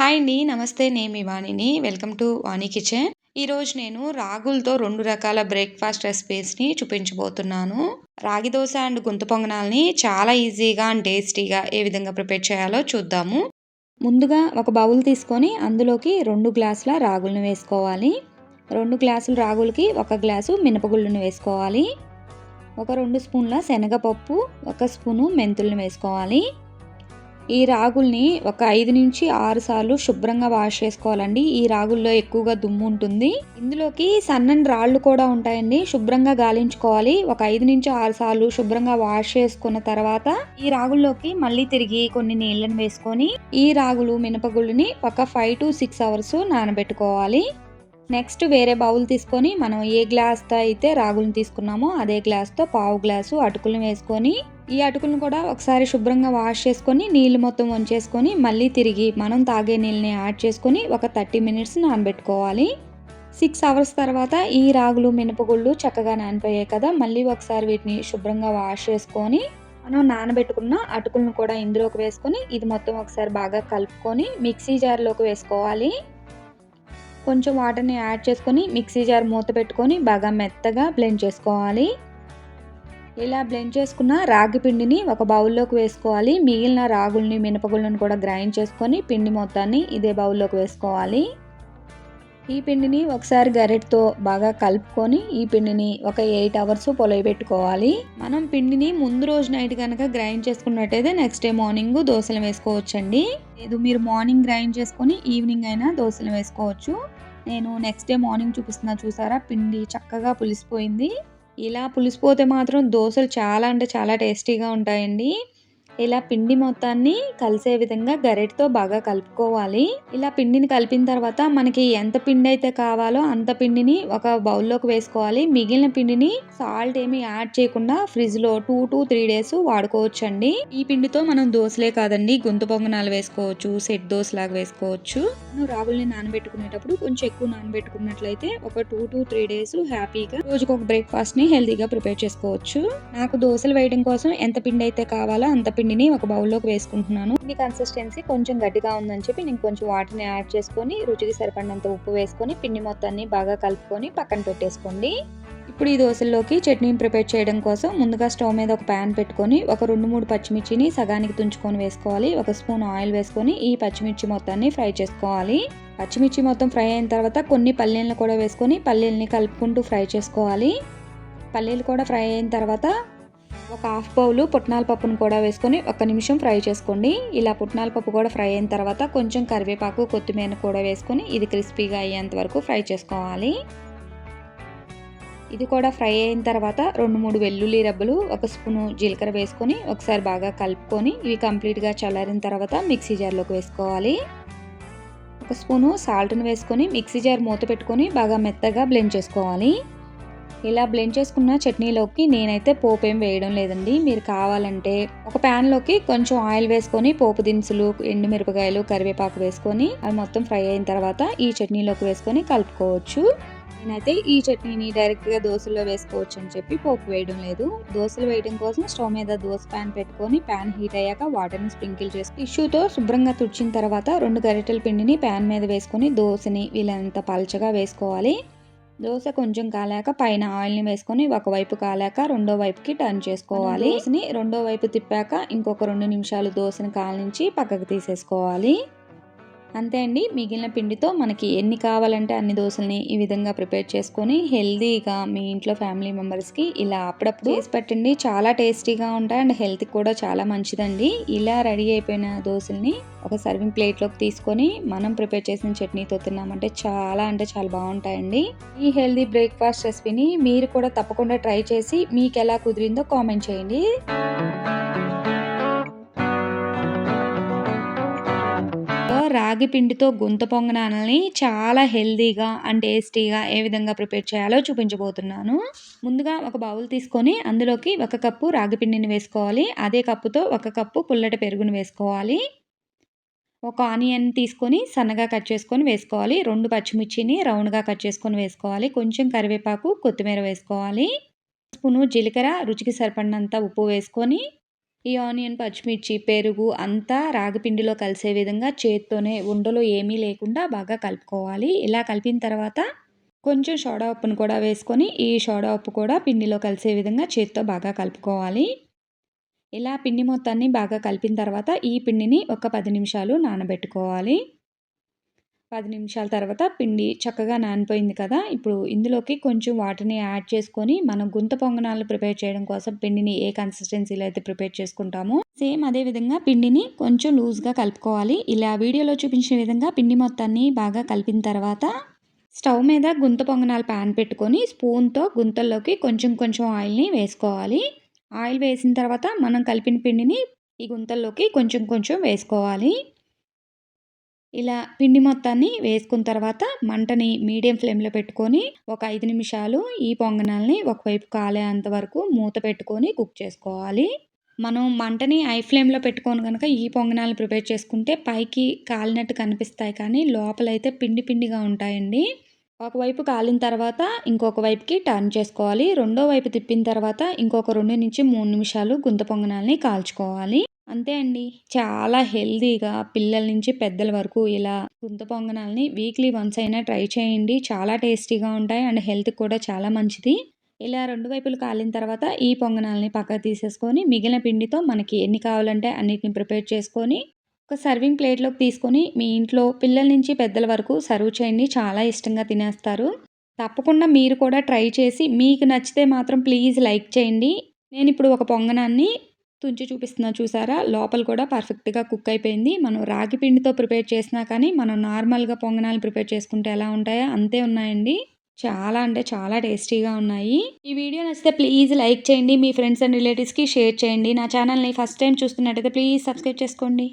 Hi అండి నమస్తే. నేను మీ వాణిని. Welcome to Vani kitchen. ఈరోజు నేను రాగులతో రెండు రకాల బ్రేక్ఫాస్ట్ రెసిపీస్ని చూపించబోతున్నాను. రాగి దోశ అండ్ గుంత పొంగనాల్ని చాలా ఈజీగా అండ్ టేస్టీగా ఏ విధంగా ప్రిపేర్ చేయాలో చూద్దాము. ముందుగా ఒక బౌల్ తీసుకొని అందులోకి రెండు గ్లాసుల రాగులను వేసుకోవాలి. రెండు గ్లాసుల రాగులకి ఒక గ్లాసు మినపగుళ్ళను వేసుకోవాలి. ఒక రెండు స్పూన్ల శనగపప్పు ఒక స్పూను మెంతులను వేసుకోవాలి. ఈ రాగుల్ని ఒక ఐదు నుంచి ఆరు సార్లు శుభ్రంగా వాష్ చేసుకోవాలండి. ఈ రాగుల్లో ఎక్కువగా దుమ్ము ఉంటుంది. ఇందులోకి సన్నని రాళ్ళు కూడా ఉంటాయండి. శుభ్రంగా గాలించుకోవాలి. ఒక ఐదు నుంచి ఆరు సార్లు శుభ్రంగా వాష్ చేసుకున్న తర్వాత ఈ రాగుల్లోకి మళ్ళీ తిరిగి కొన్ని నీళ్ళని వేసుకొని ఈ రాగులు మినపగుళ్ళని ఒక ఫైవ్ టు సిక్స్ అవర్స్ నానబెట్టుకోవాలి. నెక్స్ట్ వేరే బౌల్ తీసుకొని మనం ఏ గ్లాస్తో అయితే రాగులను తీసుకున్నామో అదే గ్లాస్తో పావు గ్లాసు అటుకులను వేసుకొని ఈ అటుకులను కూడా ఒకసారి శుభ్రంగా వాష్ చేసుకొని నీళ్ళు మొత్తం వంచేసుకొని మళ్ళీ తిరిగి మనం తాగే నీళ్ళని యాడ్ చేసుకొని ఒక థర్టీ మినిట్స్ నానబెట్టుకోవాలి. సిక్స్ అవర్స్ తర్వాత ఈ రాగులు మినపగుళ్ళు చక్కగా నానిపోయాయి కదా మళ్ళీ ఒకసారి వీటిని శుభ్రంగా వాష్ చేసుకొని మనం నానబెట్టుకున్న అటుకులను కూడా ఇందులోకి వేసుకొని ఇది మొత్తం ఒకసారి బాగా కలుపుకొని మిక్సీ జార్లోకి వేసుకోవాలి. కొంచెం వాటర్ని యాడ్ చేసుకొని మిక్సీ జార్ మూత పెట్టుకొని బాగా మెత్తగా బ్లెండ్ చేసుకోవాలి. ఇలా బ్లెండ్ చేసుకున్న రాగి పిండిని ఒక బౌల్లోకి వేసుకోవాలి. మిగిలిన రాగుల్ని మినపగుళ్ళని కూడా గ్రైండ్ చేసుకొని పిండి మొత్తాన్ని ఇదే బౌల్లోకి వేసుకోవాలి. ఈ పిండిని ఒకసారి గరెట్తో బాగా కలుపుకొని ఈ పిండిని ఒక ఎయిట్ అవర్స్ పొలవి పెట్టుకోవాలి. మనం పిండిని ముందు రోజు నైట్ కనుక గ్రైండ్ చేసుకున్నట్టయితే నెక్స్ట్ డే మార్నింగ్ దోశలు వేసుకోవచ్చండి. లేదు మీరు మార్నింగ్ గ్రైండ్ చేసుకొని ఈవినింగ్ అయినా దోశలు వేసుకోవచ్చు. నేను నెక్స్ట్ డే మార్నింగ్ చూపిస్తున్నా చూసారా? పిండి చక్కగా పులిసిపోయింది. ఇలా పులిసిపోతే మాత్రం దోశలు చాలా అంటే చాలా టేస్టీగా ఉంటాయండి. ఇలా పిండి మొత్తాన్ని కలిసే విధంగా గరెటతో బాగా కలుపుకోవాలి. ఇలా పిండిని కలిపిన తర్వాత మనకి ఎంత పిండి అయితే కావాలో అంత పిండిని ఒక బౌల్లోకి వేసుకోవాలి. మిగిలిన పిండిని సాల్ట్ ఏమి యాడ్ చేయకుండా ఫ్రిడ్జ్లో టూ టు త్రీ డేస్ వాడుకోవచ్చు అండి ఈ పిండితో మనం దోశలే కాదండి గుంత పొంగనాలు వేసుకోవచ్చు సెట్ దోశ లాగా వేసుకోవచ్చు. మనం రాగుల్ని నానబెట్టుకునేటప్పుడు కొంచెం ఎక్కువ నానబెట్టుకున్నట్లయితే ఒక టూ టు త్రీ డేస్ హ్యాపీగా రోజుకు ఒక బ్రేక్ఫాస్ట్ని హెల్తీగా ప్రిపేర్ చేసుకోవచ్చు. నాకు దోశలు వేయడం కోసం ఎంత పిండి అయితే కావాలో అంత పిండి పిండిని ఒక బౌల్లోకి వేసుకుంటున్నాను. ఈ కన్సిస్టెన్సీ కొంచెం గట్టిగా ఉందని చెప్పి నేను కొంచెం వాటర్ని యాడ్ చేసుకొని రుచికి సరిపడినంత ఉప్పు వేసుకొని పిండి మొత్తాన్ని బాగా కలుపుకొని పక్కన పెట్టేసుకోండి. ఇప్పుడు ఈ దోశల్లోకి చట్నీని ప్రిపేర్ చేయడం కోసం ముందుగా స్టవ్ మీద ఒక ప్యాన్ పెట్టుకొని ఒక రెండు మూడు పచ్చిమిర్చిని సగానికి తుంచుకొని వేసుకోవాలి. ఒక స్పూన్ ఆయిల్ వేసుకొని ఈ పచ్చిమిర్చి మొత్తాన్ని ఫ్రై చేసుకోవాలి. పచ్చిమిర్చి మొత్తం ఫ్రై అయిన తర్వాత కొన్ని పల్లీలను కూడా వేసుకొని పల్లీలని కలుపుకుంటూ ఫ్రై చేసుకోవాలి. పల్లీలు కూడా ఫ్రై అయిన తర్వాత ఒక హాఫ్ బౌలు పుట్నాల పప్పును కూడా వేసుకొని ఒక నిమిషం ఫ్రై చేసుకోండి. ఇలా పుట్నాల పప్పు కూడా ఫ్రై అయిన తర్వాత కొంచెం కరివేపాకు కొత్తిమీర కూడా వేసుకొని ఇది క్రిస్పీగా అయ్యేంత వరకు ఫ్రై చేసుకోవాలి. ఇది కూడా ఫ్రై అయిన తర్వాత రెండు మూడు వెల్లుల్లి రబ్బలు ఒక స్పూను జీలకర్ర వేసుకొని ఒకసారి బాగా కలుపుకొని ఇవి కంప్లీట్గా చల్లారిన తర్వాత మిక్సీ జార్లోకి వేసుకోవాలి. ఒక స్పూను సాల్ట్ని వేసుకొని మిక్సీ జార్ మూత పెట్టుకొని బాగా మెత్తగా బ్లెండ్ చేసుకోవాలి. ఇలా బ్లెండ్ చేసుకున్న చట్నీలోకి నేనైతే పోపు ఏం వేయడం లేదండి. మీరు కావాలంటే ఒక ప్యాన్లోకి కొంచెం ఆయిల్ వేసుకొని పోపు దినుసులు ఎండుమిరపకాయలు కరివేపాకు వేసుకొని అవి మొత్తం ఫ్రై అయిన తర్వాత ఈ చట్నీలోకి వేసుకొని కలుపుకోవచ్చు. నేనైతే ఈ చట్నీని డైరెక్ట్గా దోశలో వేసుకోవచ్చు అని చెప్పి పోపు వేయడం లేదు. దోశలు వేయడం కోసం స్టవ్ మీద దోశ ప్యాన్ పెట్టుకొని ప్యాన్ హీట్ అయ్యాక వాటర్ని స్ప్రింకిల్ చేసి టిష్యూతో శుభ్రంగా తుడిచిన తర్వాత రెండు గరిటెల పిండిని ప్యాన్ మీద వేసుకొని దోశని వీళ్ళంత పలచగా వేసుకోవాలి. దోశ కొంచెం కాలాక పైన ఆయిల్ని వేసుకొని ఒకవైపు కాలాక రెండో వైపుకి టర్న్ చేసుకోవాలి. దోశని రెండో వైపు తిప్పాక ఇంకొక రెండు నిమిషాలు దోశని కాలనించి పక్కకు తీసేసుకోవాలి. అంతే అండి. మిగిలిన పిండితో మనకి ఎన్ని కావాలంటే అన్ని దోశల్ని ఈ విధంగా ప్రిపేర్ చేసుకొని హెల్దీగా మీ ఇంట్లో ఫ్యామిలీ మెంబర్స్కి ఇలా అప్పుడప్పుడు చేసి పెట్టండి. చాలా టేస్టీగా ఉంటాయి అండ్ హెల్త్కి కూడా చాలా మంచిదండి. ఇలా రెడీ అయిపోయిన దోశల్ని ఒక సర్వింగ్ ప్లేట్లోకి తీసుకొని మనం ప్రిపేర్ చేసిన చట్నీతో తిన్నామంటే చాలా అంటే చాలా బాగుంటాయండి. ఈ హెల్దీ బ్రేక్ఫాస్ట్ రెసిపీని మీరు కూడా తప్పకుండా ట్రై చేసి మీకు ఎలా కుదిరిందో కామెంట్ చేయండి. రాగి పిండితో గుంత పొంగనాలని చాలా హెల్దీగా అండ్ టేస్టీగా ఏ విధంగా ప్రిపేర్ చేయాలో చూపించబోతున్నాను. ముందుగా ఒక బౌల్ తీసుకొని అందులోకి ఒక కప్పు రాగి పిండిని వేసుకోవాలి. అదే కప్పుతో ఒక కప్పు పుల్లటి పెరుగును వేసుకోవాలి. ఒక ఆనియన్ తీసుకొని సన్నగా కట్ చేసుకొని వేసుకోవాలి. రెండు పచ్చిమిర్చిని రౌండ్గా కట్ చేసుకొని వేసుకోవాలి. కొంచెం కరివేపాకు కొత్తిమీర వేసుకోవాలి. స్పూను జీలకర్ర రుచికి సరిపడినంత ఉప్పు వేసుకొని ఈ ఆనియన్ పచ్చిమిర్చి పెరుగు అంతా రాగి పిండిలో కలిసే విధంగా చేత్తోనే ఉండలు ఏమీ లేకుండా బాగా కలుపుకోవాలి. ఇలా కలిపిన తర్వాత కొంచెం సోడా ఉప్పును కూడా వేసుకొని ఈ సోడా ఉప్పు కూడా పిండిలో కలిసే విధంగా చేత్తో బాగా కలుపుకోవాలి. ఇలా పిండి మొత్తాన్ని బాగా కలిపిన తర్వాత ఈ పిండిని ఒక పది నిమిషాలు నానబెట్టుకోవాలి. పది నిమిషాల తర్వాత పిండి చక్కగా నానిపోయింది కదా. ఇప్పుడు ఇందులోకి కొంచెం వాటిని యాడ్ చేసుకొని మనం గుంత పొంగనాలు ప్రిపేర్ చేయడం కోసం పిండిని ఏ కన్సిస్టెన్సీలో అయితే ప్రిపేర్ చేసుకుంటామో సేమ్ అదే విధంగా పిండిని కొంచెం లూజ్గా కలుపుకోవాలి. ఇలా వీడియోలో చూపించిన విధంగా పిండి మొత్తాన్ని బాగా కలిపిన తర్వాత స్టవ్ మీద గుంత పొంగనాలు ప్యాన్ పెట్టుకొని స్పూన్తో గుంతల్లోకి కొంచెం కొంచెం ఆయిల్ని వేసుకోవాలి. ఆయిల్ వేసిన తర్వాత మనం కలిపిన పిండిని ఈ గుంతల్లోకి కొంచెం కొంచెం వేసుకోవాలి. ఇలా పిండి మొత్తాన్ని వేసుకున్న తర్వాత మంటని మీడియం ఫ్లేమ్లో పెట్టుకొని ఒక ఐదు నిమిషాలు ఈ పొంగనాల్ని ఒకవైపు కాలేంత వరకు మూత పెట్టుకొని కుక్ చేసుకోవాలి. మనం మంటని ఐ ఫ్లేమ్లో పెట్టుకొని కనుక ఈ పొంగనాలు ప్రిపేర్ చేసుకుంటే పైకి కాలినట్టు కనిపిస్తాయి కానీ లోపలైతే పిండి పిండిగా ఉంటాయండి. ఒకవైపు కాలిన తర్వాత ఇంకొక వైపుకి టర్న్ చేసుకోవాలి. రెండో వైపు తిప్పిన తర్వాత ఇంకొక రెండు నుంచి మూడు నిమిషాలు గుంత పొంగనాల్ని కాల్చుకోవాలి. అంతే అండి. చాలా హెల్దీగా పిల్లల నుంచి పెద్దల వరకు ఇలా గుంత పొంగనాల్ని వీక్లీ వన్స్ అయినా ట్రై చేయండి. చాలా టేస్టీగా ఉంటాయి అండ్ హెల్త్కి కూడా చాలా మంచిది. ఇలా రెండు వైపులు కాలిన తర్వాత ఈ పొంగనాల్ని పక్కకు తీసేసుకొని మిగిలిన పిండితో మనకి ఎన్ని కావాలంటే అన్నిటిని ప్రిపేర్ చేసుకొని ఒక సర్వింగ్ ప్లేట్లోకి తీసుకొని మీ ఇంట్లో పిల్లల నుంచి పెద్దల వరకు సర్వ్ చేయండి. చాలా ఇష్టంగా తినేస్తారు. తప్పకుండా మీరు కూడా ట్రై చేసి మీకు నచ్చితే మాత్రం ప్లీజ్ లైక్ చేయండి. నేను ఇప్పుడు ఒక పొంగనాన్ని తుంచి చూపిస్తున్నా చూసారా? లోపల కూడా పర్ఫెక్ట్గా కుక్ అయిపోయింది. మనం రాగి పిండితో ప్రిపేర్ చేసినా కానీ మనం నార్మల్గా పొంగనాలు ప్రిపేర్ చేసుకుంటే ఎలా ఉంటాయో అంతే ఉన్నాయండి. చాలా అంటే చాలా టేస్టీగా ఉన్నాయి. ఈ వీడియో నచ్చితే ప్లీజ్ లైక్ చేయండి. మీ ఫ్రెండ్స్ అండ్ రిలేటివ్స్కి షేర్ చేయండి. నా ఛానల్ని ఫస్ట్ టైం చూస్తున్నట్టయితే ప్లీజ్ సబ్స్క్రైబ్ చేసుకోండి.